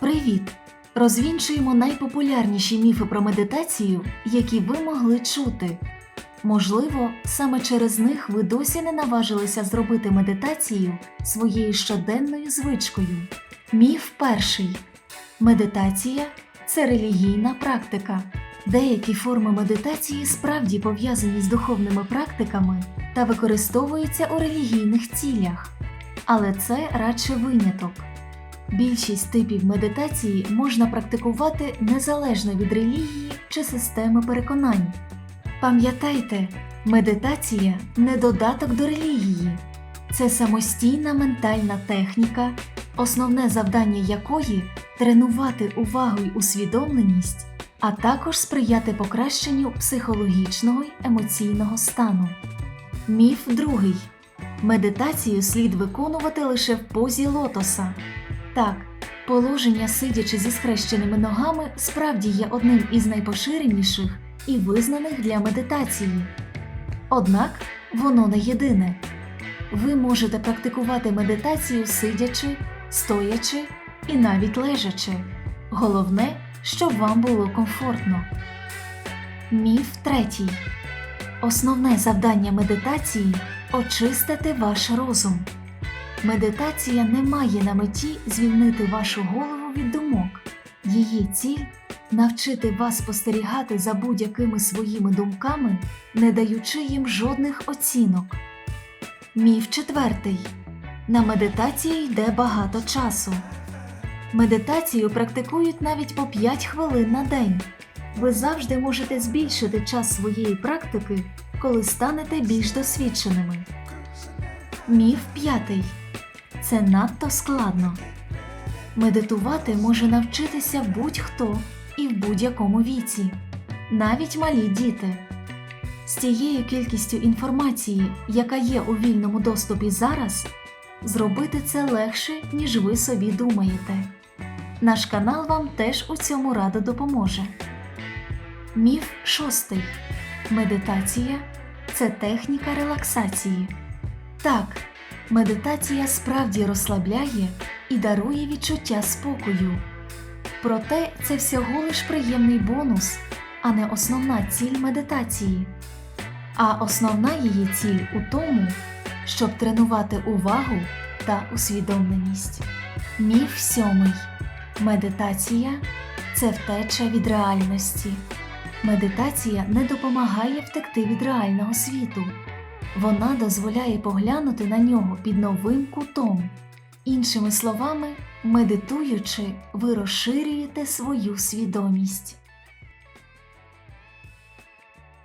Привіт! Розвінчуємо найпопулярніші міфи про медитацію, які ви могли чути. Можливо, саме через них ви досі не наважилися зробити медитацію своєю щоденною звичкою. Міф перший: медитація це релігійна практика. Деякі форми медитації справді пов'язані з духовними практиками та використовуються у релігійних цілях, але це радше виняток. Більшість типів медитації можна практикувати незалежно від релігії чи системи переконань. Пам'ятайте, медитація не додаток до релігії, це самостійна ментальна техніка, основне завдання якої тренувати увагу й усвідомленість, а також сприяти покращенню психологічного й емоційного стану. Міф другий. Медитацію слід виконувати лише в позі лотоса. Так, положення сидячи зі схрещеними ногами справді є одним із найпоширеніших і визнаних для медитації. Однак воно не єдине. Ви можете практикувати медитацію сидячи, стоячи і навіть лежачи. Головне, щоб вам було комфортно. Міф третій. Основне завдання медитації очистити ваш розум. Медитація не має на меті звільнити вашу голову від думок. Її ціль навчити вас спостерігати за будь-якими своїми думками, не даючи їм жодних оцінок. Міф четвертий. На медитації йде багато часу. Медитацію практикують навіть по 5 хвилин на день. Ви завжди можете збільшити час своєї практики, коли станете більш досвідченими. Міф п'ятий. Це надто складно. Медитувати може навчитися будь-хто і в будь-якому віці, навіть малі діти. З тією кількістю інформації, яка є у вільному доступі зараз, зробити це легше, ніж ви собі думаєте. Наш канал вам теж у цьому радо допоможе. Міф шостий. Медитація це техніка релаксації. Так, медитація справді розслабляє і дарує відчуття спокою. Проте це всього лиш приємний бонус, а не основна ціль медитації. А основна її ціль у тому, щоб тренувати увагу та усвідомленість. Міф сьомий. Медитація це втеча від реальності. Медитація не допомагає втекти від реального світу. Вона дозволяє поглянути на нього під новим кутом. Іншими словами, медитуючи, ви розширюєте свою свідомість.